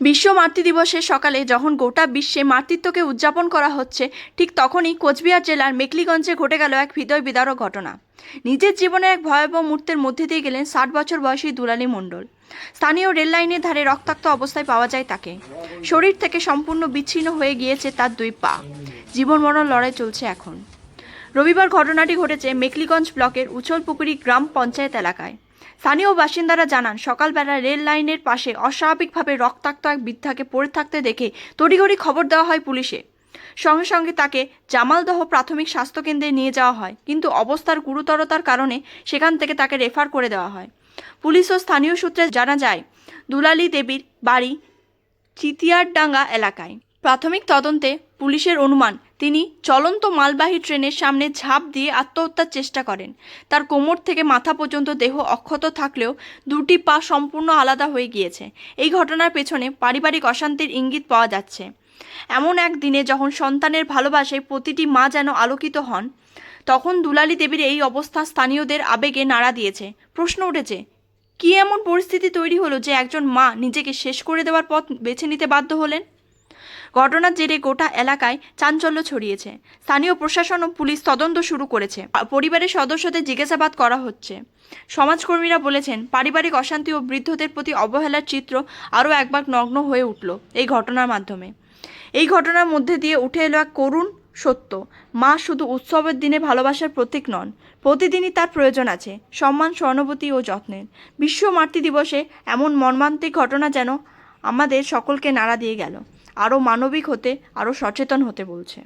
বিশ্ব মাতৃ দিবসের সকালে যখন গোটা বিশ্বে মাতৃত্বকে উদযাপন করা হচ্ছে, ঠিক তখনই কোচবিহার জেলার মেকলিগঞ্জে ঘটে গেল এক হৃদয় বিদারক ঘটনা। নিজের জীবনে এক ভয়াবহ মুহূর্তের মধ্যে দিয়ে গেলেন ষাট বছর বয়সী দুলালী মণ্ডল। স্থানীয় রেল লাইনের ধারে রক্তাক্ত অবস্থায় পাওয়া যায় তাকে। শরীর থেকে সম্পূর্ণ বিচ্ছিন্ন হয়ে গিয়েছে তার দুই পা। জীবন মরণ লড়াই চলছে এখন। রবিবার ঘটনাটি ঘটেছে মেকলিগঞ্জ ব্লকের উচলপুকুরি গ্রাম পঞ্চায়েত এলাকায়। স্থানীয় বাসিন্দারা জানান, সকালবেলা রেল লাইনের পাশে অস্বাভাবিকভাবে রক্তাক্ত এক বৃদ্ধাকে পড়ে থাকতে দেখে তড়িঘড়ি খবর দেওয়া হয় পুলিশে। সঙ্গে সঙ্গে তাকে জামালদহ প্রাথমিক স্বাস্থ্যকেন্দ্রে নিয়ে যাওয়া হয়, কিন্তু অবস্থার গুরুতরতার কারণে সেখান থেকে তাকে রেফার করে দেওয়া হয়। পুলিশ ও স্থানীয় সূত্রে জানা যায়, দুলালী দেবীর বাড়ি চিতিয়ারডাঙ্গা এলাকায়। প্রাথমিক তদন্তে পুলিশের অনুমান, তিনি চলন্ত মালবাহী ট্রেনের সামনে ঝাঁপ দিয়ে আত্মহত্যার চেষ্টা করেন। তার কোমর থেকে মাথা পর্যন্ত দেহ অক্ষত থাকলেও দুটি পা সম্পূর্ণ আলাদা হয়ে গিয়েছে। এই ঘটনার পেছনে পারিবারিক অশান্তির ইঙ্গিত পাওয়া যাচ্ছে। এমন এক দিনে যখন সন্তানের ভালোবাসায় প্রতিটি মা যেন আলোকিত হন, তখন দুলালী দেবীর এই অবস্থা স্থানীয়দের আবেগে নাড়া দিয়েছে। প্রশ্ন উঠেছে, কি এমন পরিস্থিতি তৈরি হলো যে একজন মা নিজেকে শেষ করে দেওয়ার পথ বেছে নিতে বাধ্য হলেন? ঘটনার জেরে গোটা এলাকায় চাঞ্চল্য ছড়িয়েছে। স্থানীয় প্রশাসন ও পুলিশ তদন্ত শুরু করেছে। পরিবারের সদস্যদের জিজ্ঞাসাবাদ করা হচ্ছে। সমাজকর্মীরা বলেছেন, পারিবারিক অশান্তি ও বৃদ্ধদের প্রতি অবহেলার চিত্র আরও একবার নগ্ন হয়ে উঠল এই ঘটনার মাধ্যমে। এই ঘটনার মধ্যে দিয়ে উঠে এলো এক করুণ সত্য। মা শুধু উৎসবের দিনে ভালোবাসার প্রতীক নন, প্রতিদিনই তার প্রয়োজন আছে, সম্মান, সহানুভূতি ও যত্নের। বিশ্ব মাতৃ দিবসে এমন মর্মান্তিক ঘটনা যেন আমাদের সকলকে নাড়া দিয়ে গেল। আরও মানবিক হতে আরও সচেতন হতে বলছে।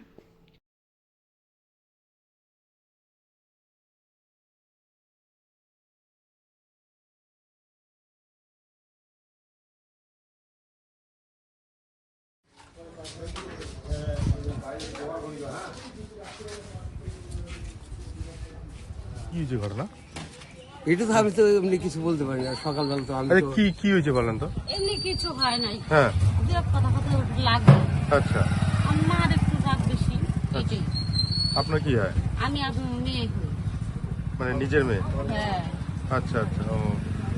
কি হয়েছে ঘটনা? এটা তো আমি তো এমনি কিছু বলতে পারি না। সকালবেলা তো আমি আরে কি কি হয়েছে বলেন তো? এমনি কিছু হয় নাই। হ্যাঁ। যে কথা কথা লাগে। আচ্ছা। আমার একটু রাগ বেশি এটাই। আপনার কি হয়? আমি আর মেয়ে মানে নিজের মেয়ে? হ্যাঁ। আচ্ছা আচ্ছা ও।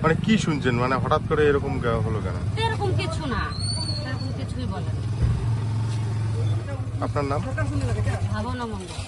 মানে কি শুনছেন? মানে হঠাৎ করে এরকম হলো কেন? এরকম কিছু না। এরকম কিছুই বলে না। আপনার নাম? ভাবনা মন্ডল